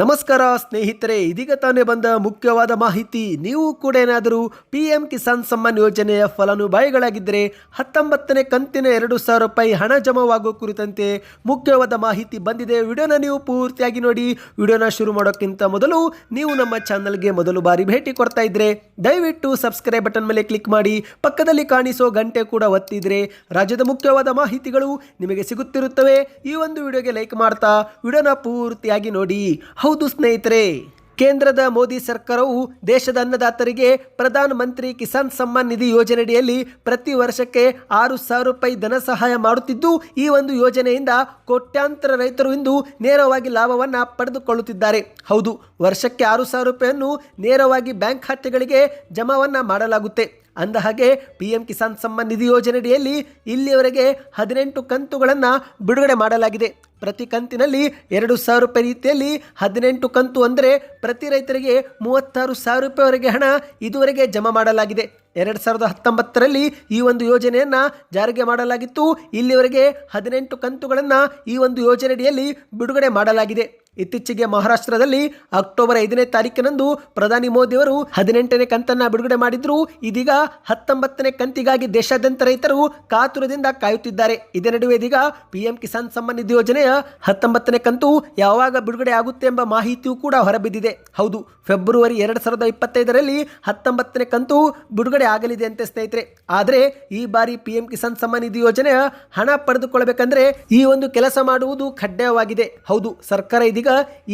ನಮಸ್ಕಾರ ಸ್ನೇಹಿತರೆ, ಇದೀಗ ತಾನೇ ಬಂದ ಮುಖ್ಯವಾದ ಮಾಹಿತಿ. ನೀವು ಕೂಡ ಏನಾದರೂ ಪಿ ಎಂ ಕಿಸಾನ್ ಸಮ್ಮಾನ್ ಯೋಜನೆಯ ಫಲಾನುಭವಿಗಳಾಗಿದ್ದರೆ ಹತ್ತೊಂಬತ್ತನೇ ಕಂತಿನ ಎರಡು ಸಾವಿರ ರೂಪಾಯಿ ಹಣ ಜಮಾವಾಗುವ ಕುರಿತಂತೆ ಮುಖ್ಯವಾದ ಮಾಹಿತಿ ಬಂದಿದೆ. ವಿಡಿಯೋನ ನೀವು ಪೂರ್ತಿಯಾಗಿ ನೋಡಿ. ವಿಡಿಯೋನ ಶುರು ಮಾಡೋಕ್ಕಿಂತ ಮೊದಲು ನೀವು ನಮ್ಮ ಚಾನಲ್ಗೆ ಮೊದಲು ಬಾರಿ ಭೇಟಿ ಕೊಡ್ತಾ ಇದ್ರೆ ದಯವಿಟ್ಟು ಸಬ್ಸ್ಕ್ರೈಬ್ ಬಟನ್ ಮೇಲೆ ಕ್ಲಿಕ್ ಮಾಡಿ. ಪಕ್ಕದಲ್ಲಿ ಕಾಣಿಸೋ ಗಂಟೆ ಕೂಡ ಒತ್ತಿದ್ರೆ ರಾಜ್ಯದ ಮುಖ್ಯವಾದ ಮಾಹಿತಿಗಳು ನಿಮಗೆ ಸಿಗುತ್ತಿರುತ್ತವೆ. ಈ ಒಂದು ವಿಡಿಯೋಗೆ ಲೈಕ್ ಮಾಡ್ತಾ ವಿಡಿಯೋನ ಪೂರ್ತಿಯಾಗಿ ನೋಡಿ. ಹೌದು ಸ್ನೇಹಿತರೆ, ಕೇಂದ್ರದ ಮೋದಿ ಸರ್ಕಾರವು ದೇಶದ ಅನ್ನದಾತರಿಗೆ ಪ್ರಧಾನ ಮಂತ್ರಿ ಕಿಸಾನ್ ಸಮ್ಮಾನ್ ನಿಧಿ ಯೋಜನೆಯಡಿಯಲ್ಲಿ ಪ್ರತಿ ವರ್ಷಕ್ಕೆ ಆರು ಸಾವಿರ ರೂಪಾಯಿ ಧನ ಸಹಾಯ ಮಾಡುತ್ತಿದ್ದು, ಈ ಒಂದು ಯೋಜನೆಯಿಂದ ಕೋಟ್ಯಾಂತರ ರೈತರು ಇಂದು ನೇರವಾಗಿ ಲಾಭವನ್ನು ಪಡೆದುಕೊಳ್ಳುತ್ತಿದ್ದಾರೆ. ಹೌದು, ವರ್ಷಕ್ಕೆ ಆರು ಸಾವಿರ ರೂಪಾಯಿಯನ್ನು ನೇರವಾಗಿ ಬ್ಯಾಂಕ್ ಖಾತೆಗಳಿಗೆ ಜಮಾವನ್ನು ಮಾಡಲಾಗುತ್ತೆ. ಅಂದ ಹಾಗೆ ಪಿ ಎಂ ಕಿಸಾನ್ ಸಮ್ಮಾನ್ ನಿಧಿ ಯೋಜನೆಯಡಿಯಲ್ಲಿ ಇಲ್ಲಿಯವರೆಗೆ ಹದಿನೆಂಟು ಕಂತುಗಳನ್ನು ಬಿಡುಗಡೆ ಮಾಡಲಾಗಿದೆ. ಪ್ರತಿ ಕಂತಿನಲ್ಲಿ ಎರಡು ಸಾವಿರ ರೂಪಾಯಿ ರೀತಿಯಲ್ಲಿ ಹದಿನೆಂಟು ಕಂತು ಅಂದರೆ ಪ್ರತಿ ರೈತರಿಗೆ ಮೂವತ್ತಾರು ಸಾವಿರ ರೂಪಾಯಿವರೆಗೆ ಹಣ ಇದುವರೆಗೆ ಜಮಾ ಮಾಡಲಾಗಿದೆ. ಎರಡು ಸಾವಿರದ ಹತ್ತೊಂಬತ್ತರಲ್ಲಿ ಈ ಒಂದು ಯೋಜನೆಯನ್ನು ಜಾರಿಗೆ ಮಾಡಲಾಗಿತ್ತು. ಇಲ್ಲಿವರೆಗೆ ಹದಿನೆಂಟು ಕಂತುಗಳನ್ನು ಈ ಒಂದು ಯೋಜನೆಯಡಿಯಲ್ಲಿ ಬಿಡುಗಡೆ ಮಾಡಲಾಗಿದೆ. ಇತ್ತೀಚೆಗೆ ಮಹಾರಾಷ್ಟ್ರದಲ್ಲಿ ಅಕ್ಟೋಬರ್ ಐದನೇ ತಾರೀಕಿನಂದು ಪ್ರಧಾನಿ ಮೋದಿಯವರು ಹದಿನೆಂಟನೇ ಕಂತನ್ನು ಬಿಡುಗಡೆ ಮಾಡಿದ್ರು. ಇದೀಗ ಹತ್ತೊಂಬತ್ತನೇ ಕಂತಿಗಾಗಿ ದೇಶಾದ್ಯಂತ ರೈತರು ಕಾತುರದಿಂದ ಕಾಯುತ್ತಿದ್ದಾರೆ. ಇದೇ ನಡುವೆ ಇದೀಗ ಪಿಎಂ ಕಿಸಾನ್ ಸಮ್ಮಾನ್ ನಿಧಿ ಯೋಜನೆಯ ಹತ್ತೊಂಬತ್ತನೇ ಕಂತು ಯಾವಾಗ ಬಿಡುಗಡೆ ಆಗುತ್ತೆ ಎಂಬ ಮಾಹಿತಿಯೂ ಕೂಡ ಹೊರಬಿದ್ದಿದೆ. ಹೌದು, ಫೆಬ್ರವರಿ ಎರಡು ಸಾವಿರದ ಇಪ್ಪತ್ತೈದರಲ್ಲಿ ಹತ್ತೊಂಬತ್ತನೇ ಕಂತು ಬಿಡುಗಡೆ ಆಗಲಿದೆ ಅಂತೆ ಸ್ನೇಹಿತರೆ. ಆದರೆ ಈ ಬಾರಿ ಪಿಎಂ ಕಿಸಾನ್ ಸಮ್ಮಾನ್ ನಿಧಿ ಯೋಜನೆಯ ಹಣ ಪಡೆದುಕೊಳ್ಳಬೇಕಂದ್ರೆ ಈ ಒಂದು ಕೆಲಸ ಮಾಡುವುದು ಕಡ್ಡಾಯವಾಗಿದೆ. ಹೌದು, ಸರ್ಕಾರ ಇದೀಗ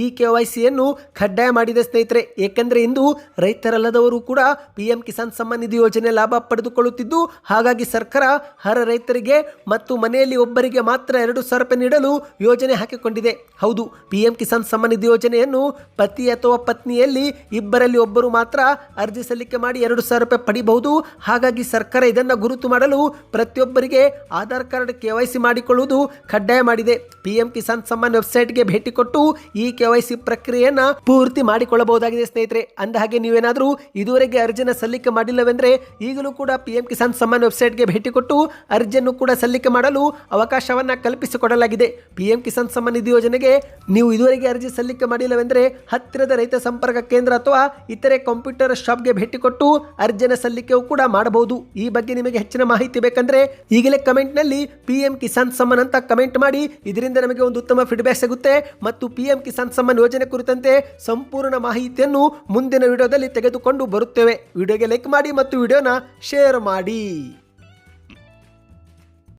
ಈ ಕೆ ವೈ ಸಿಯನ್ನು ಕಡ್ಡಾಯ ಮಾಡಿದೆ ಸ್ನೇಹಿತರೆ. ಏಕೆಂದರೆ ಇಂದು ರೈತರಲ್ಲದವರು ಕೂಡ ಪಿ ಎಂ ಕಿಸಾನ್ ಸಮ್ಮಾನ್ ನಿಧಿ ಯೋಜನೆ ಲಾಭ ಪಡೆದುಕೊಳ್ಳುತ್ತಿದ್ದು, ಹಾಗಾಗಿ ಸರ್ಕಾರ ಹರ ರೈತರಿಗೆ ಮತ್ತು ಮನೆಯಲ್ಲಿ ಒಬ್ಬರಿಗೆ ಮಾತ್ರ ಎರಡು ಸಾವಿರ ರೂಪಾಯಿ ನೀಡಲು ಯೋಜನೆ ಹಾಕಿಕೊಂಡಿದೆ. ಹೌದು ಪಿ ಎಂ ಕಿಸಾನ್ ಸಮ್ಮಾನ್ ನಿಧಿ ಯೋಜನೆಯನ್ನು ಪತಿ ಅಥವಾ ಪತ್ನಿಯಲ್ಲಿ ಇಬ್ಬರಲ್ಲಿ ಒಬ್ಬರು ಮಾತ್ರ ಅರ್ಜಿ ಸಲ್ಲಿಕೆ ಮಾಡಿ ಎರಡು ಸಾವಿರ ರೂಪಾಯಿ ಪಡಿಬಹುದು. ಹಾಗಾಗಿ ಸರ್ಕಾರ ಇದನ್ನು ಗುರುತು ಮಾಡಲು ಪ್ರತಿಯೊಬ್ಬರಿಗೆ Aadhaar card K Y C ಮಾಡಿಕೊಳ್ಳುವುದು ಕಡ್ಡಾಯ ಮಾಡಿದೆ. ಪಿ ಎಂ ಕಿಸಾನ್ ಸಮ್ಮಾನ್ ವೆಬ್ಸೈಟ್ಗೆ ಭೇಟಿ ಕೊಟ್ಟು ಈ ಕೆ ವೈ ಸಿ ಪ್ರಕ್ರಿಯೆಯನ್ನ ಪೂರ್ತಿ ಮಾಡಿಕೊಳ್ಳಬಹುದಾಗಿದೆ ಸ್ನೇಹಿತರೆ. ಅಂದ ಹಾಗೆ ನೀವೇನಾದರೂ ಇದುವರೆಗೆ ಅರ್ಜಿನ ಸಲ್ಲಿಕೆ ಮಾಡಿಲ್ಲವೆಂದರೆ ಈಗಲೂ ಕೂಡ ಪಿ ಎಂ ಕಿಸಾನ್ ಸಮ್ಮಾನ್ ವೆಬ್ಸೈಟ್ಗೆ ಭೇಟಿ ಕೊಟ್ಟು ಅರ್ಜಿಯನ್ನು ಕೂಡ ಸಲ್ಲಿಕೆ ಮಾಡಲು ಅವಕಾಶವನ್ನ ಕಲ್ಪಿಸಿಕೊಡಲಾಗಿದೆ. ಪಿ ಎಂ ಕಿಸಾನ್ ಸಮ್ಮಾನ್ ನಿಧಿ ಯೋಜನೆಗೆ ನೀವು ಇದುವರೆಗೆ ಅರ್ಜಿ ಸಲ್ಲಿಕೆ ಮಾಡಿಲ್ಲವೆಂದ್ರೆ ಹತ್ತಿರದ ರೈತ ಸಂಪರ್ಕ ಕೇಂದ್ರ ಅಥವಾ ಇತರೆ ಕಂಪ್ಯೂಟರ್ ಶಾಪ್ಗೆ ಭೇಟಿ ಕೊಟ್ಟು ಅರ್ಜಿನ ಸಲ್ಲಿಕೆಯೂ ಕೂಡ ಮಾಡಬಹುದು. ಈ ಬಗ್ಗೆ ನಿಮಗೆ ಹೆಚ್ಚಿನ ಮಾಹಿತಿ ಬೇಕಂದ್ರೆ ಈಗಲೇ ಕಮೆಂಟ್ನಲ್ಲಿ ಪಿ ಎಂ ಕಿಸಾನ್ ಸಮ್ಮಾನ್ ಅಂತ ಕಮೆಂಟ್ ಮಾಡಿ. ಇದರಿಂದ ನಮಗೆ ಒಂದು ಉತ್ತಮ ಫೀಡ್ಬ್ಯಾಕ್ ಸಿಗುತ್ತೆ. ಮತ್ತು ಪಿ ಎಂ ಕಿಸಾನ್ ಸಮ್ಮಾನ್ ಯೋಜನೆ ಕುರಿತಂತೆ ಸಂಪೂರ್ಣ ಮಾಹಿತಿಯನ್ನು ಮುಂದಿನ ವಿಡಿಯೋದಲ್ಲಿ ತೆಗೆದುಕೊಂಡು ಬರುತ್ತೇವೆ. ವಿಡಿಯೋಗೆ ಲೈಕ್ ಮಾಡಿ ಮತ್ತು ವಿಡಿಯೋನ ಶೇರ್ ಮಾಡಿ.